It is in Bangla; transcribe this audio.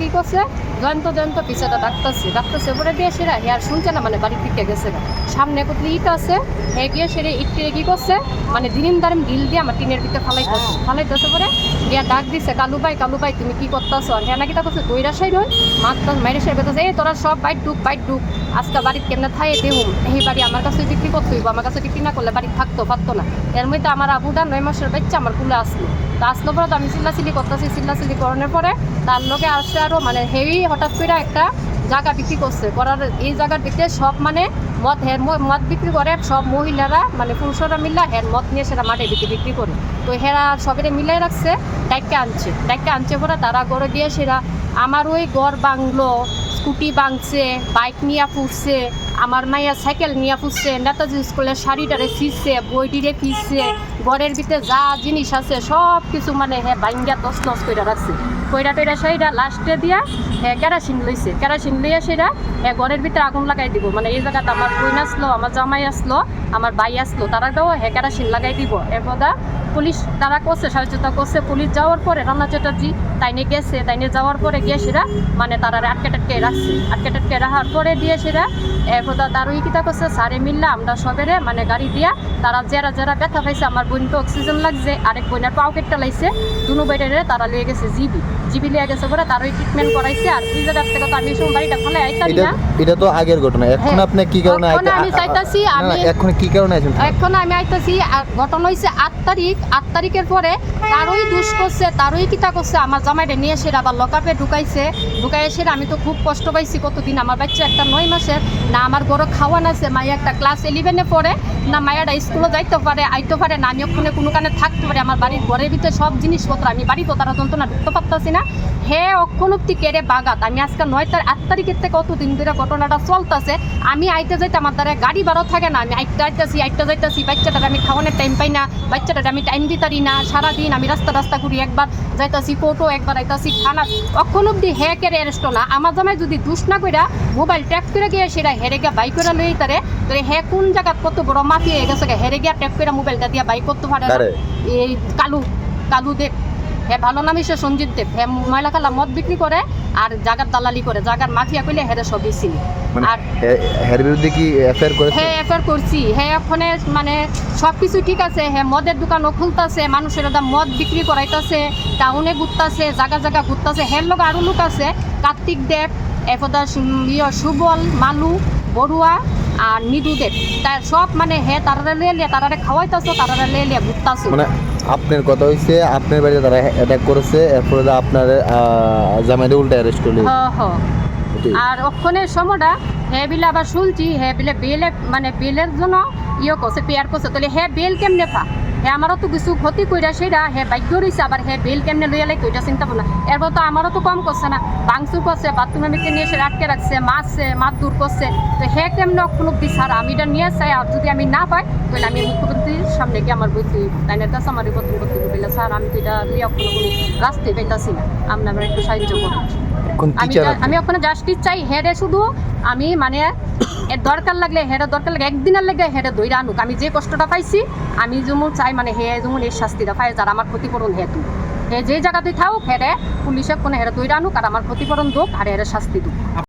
কি করছে? জয়ন্ত জয়ন্ত পিছাটা ডাকতেছে ডাকতেছে পরে দিয়ে সেরা হে আর শুনছে না মানে বাড়ির দিকে গেছে। না সামনে কতলি ইট আছে হে গিয়ে সেরে ইট টিরে কি করছে? মানে দিন দারিম ঢিল দিয়ে আমার টিনের ভিতরে ফালাইতেছে। ফালাইতেছে পরে দিয়া ডাক দিছে কালু ভাই কালু ভাই তুমি কি করতেছো? আর হ্যাঁ নাকি তা করছে দইরা সাই রই মাত্র মাইরে সাই বেতাছে এই তোরা সব বাইট ডুব বাইট ডুব। আজকে বাড়ির কেমনে থাই দেহুম? এই বাড়ি আমার কাছে হইব আমার কাছে বিক্রি না করলে বাড়ি থাকতো, পারতো না। এর মধ্যে আমার আবুটা নয় মাসের বাচ্চা আমার কুলে আসলো। তো আসলো পরে তো আমি চিল্লাচিল্লি করতেছি, চিল্লাচিল্লি করানোর পরে তার লোকে আসছে আরও মানে হেভি হঠাৎ করে একটা জায়গা বিক্রি করছে। করার এই জায়গার দিকে সব মানে মদ হের মদ বিক্রি করে, সব মহিলারা মানে পুরুষরা মিল্লা হের মদ নিয়ে সেটা মাঠে বিক্রি বিক্রি করে। তো হেরা সবেরে মিলাই রাখছে, ডাইকে আনছে। ডাইকে আনছে পরে তারা গড়ে দিয়ে সেরা, আমার ওই গড় বাংলো, স্কুটি বাংছে বাইক নিয়ে ফুটছে আমার মাইয়া সাইকেল নিয়ে ফুসছে, নেতাজি স্কুলের শাড়িটারে ফিরছে বইটিরে ফিরছে ঘরের ভিতরে যা জিনিস আছে সব কিছু মানে হ্যাঁ বাইঙ্গা দশ নস করে রাখছে। কইরা টইরা সেইটা লাস্টে দিয়া কেরাসিন লইছে। কেরাসিন লইয়া সেটা ঘরের ভিতরে আগুন লাগাই দিব। মানে এই জায়গাতে আমার বোন আসলো, আমার জামাই আসলো, আমার ভাই আসলো তারা দাও হ্যাঁ কেরাসিন লাগাই দিব। এরপর পুলিশ তারা করছে সহযোগিতা করছে পুলিশ যাওয়ার পরে রানা চ্যাটার্জি তাইনে গেছে, তাইনে যাওয়ার পরে গিয়ে সেরা মানে তারা আটকে টাটকে রাখছে। আটকে টাটকে রাখার পরে দিয়ে সেরা এরপর তার ওই কিতা করছে সারে মিললা, আমরা সবেরে মানে গাড়ি দিয়া তারা যারা যারা ব্যথা পাইছে, আমার বোনকে অক্সিজেন লাগছে, আরেক বোনের পাও কেটটা লাইছে, দুনু বাইরে তারা লিয়ে গেছে জিবি। জিবি লিয়ে গেছে পরে তার ট্রিটমেন্ট করাইছে। আর ওই জায়গার থেকে আমি এসব খোলা আইতাম না? এটা তো আগের ঘটনা। এখন। আপনি কি কারণে এখন আমি চাইতাছি না, না, আমি এখন কি কারণে আছেন এখন আমি আইতাছি ঘটনা হয়েছে আট তারিখ। আট তারিখের পরে তারই দুষ করছে তারই কিতা করছে। আমার জামাইটা নিয়ে আবার ঢুকাইছে। আমি তো খুব কষ্ট পাইছি কতদিন। আমার বাচ্চা একটা নয় মাসের। না আমার বড় খাওয়ান আছে। মাইয়া একটা ক্লাস ইলেভেনে পড়ে। না মায়াটা স্কুলে যাইতে পারে আইতে পারে। না আমি ওখানে কোনো কানে থাকতে পারে। আমার বাড়ির ঘরের ভিতরে সব জিনিসপত্র আমি বাড়ি তো তারা যন্ত্রণা ঢুকতে পারতাছি না। হে অক্ষণ অব্দি কেড়ে বাগাত। আমি আজকে নয় তারিখ আট তারিখের থেকে কতদিন ধরে ঘটনাটা চলতেছে। আমি আইতে যাইতে আমার দ্বারা গাড়ি বারো থাকে না। আমি আইতে আইতেছি আইতে যাইতেছি। বাচ্চাটার আমি খাওয়ানোর টাইম পাই না। বাচ্চাটার আমি টাইম দিতারি না। সারাদিন আমি রাস্তা রাস্তা ঘুরি একবার যাইতাছি কোটো একবার আইতাছি খানা। অক্ষণ অব্দি হে কেড়ে অ্যারেস্ট না আমার জামাই যদি দুষ না কইরা মোবাইল ট্যাপ করে গিয়ে সেটা হেরে গিয়ে বাইক করে লই তারে তাহলে হে কোন জায়গা কত বড় মাফিয়া হয়ে গেছে হেরে গিয়া ট্যাপ করে মোবাইলটা দিয়া বাইক করতে পারে না। এই কালু কালু দেব হে ভালো নাম সে সঞ্জিত দেব। হে ময়লা খালা মদ বিক্রি করে আর জাগার দালালি করে। জাগার মাফিয়া কইলে হেরে সবই চিনি মানে আর এর বিরুদ্ধে কি এফআইআর করেছে? হ্যাঁ এফআর করছি। হ্যাঁ ওখানে মানে সব কিছু ঠিক আছে। হ্যাঁ মদের দোকানও খুলতাছে মানুষের দাম মদ বিক্রি করাইতাছে টাউনে ঘুরতাছে জায়গা জায়গা ঘুরতাছে। হের লোক আরও লোক আছে কার্তিক দেব এফদা ইয়ে সুবল মালু বড়ুয়া আর নিদু দেব। তার সব মানে হে তারা লিয়ে লিয়ে তারা খাওয়াইতাছে তারা লিয়ে লিয়ে ঘুরতাছে। মানে আপনার কথা হইছে আপনার বাড়িতে তারা অ্যাটাক করেছে এরপরে আপনার জামাইরে উল্টা অ্যারেস্ট করলি। আর ওখানে সময়টা হে বিলে আবার শুনছি হে বিলে বেলে মানে বেলের জন্য ইয়ে করছে পেয়ার করছে তাহলে হে বেল কেমনে পা হে আমারও তো কিছু ক্ষতি কইরা সেটা হে বাক্য রয়েছে আবার হে বেল কেমনে লইয়া লাগে ওইটা চিন্তা ভাবনা। এরপর তো আমারও তো কম করছে না বাংসু করছে বাথরুমে মিটে নিয়ে এসে আটকে রাখছে মারছে মাত দূর করছে। তো হে কেমনে কোনো বিচার আমি এটা নিয়ে চাই আর যদি আমি না পাই তাহলে আমি মুখ্যমন্ত্রীর সামনে গিয়ে আমার বইতে তাই না আমার রিপোর্ট করতে বলে স্যার আমি তো এটা লিয়ে কোনো কোনো রাস্তায় পাইতাছি না। আমার একটু সাহায্য করুন। আমি আমি ওখানে জাস্টিস চাই হেডে শুধু আমি মানে দরকার লাগলে, হেঁটে দরকার লাগে একদিনের লাগে হেঁটে দইরা আনুক। আমি যে কষ্টটা পাইছি, আমি যেমন চাই মানে হে যেমন এই শাস্তিটা পাই যারা আমার ক্ষতিপূরণ হেতু হে যে জায়গাতে থাকুক হেরে পুলিশে কোনো হেরে দইরা আনুক, আর আমার ক্ষতিপূরণ দোক, আর হেরে শাস্তি দুক।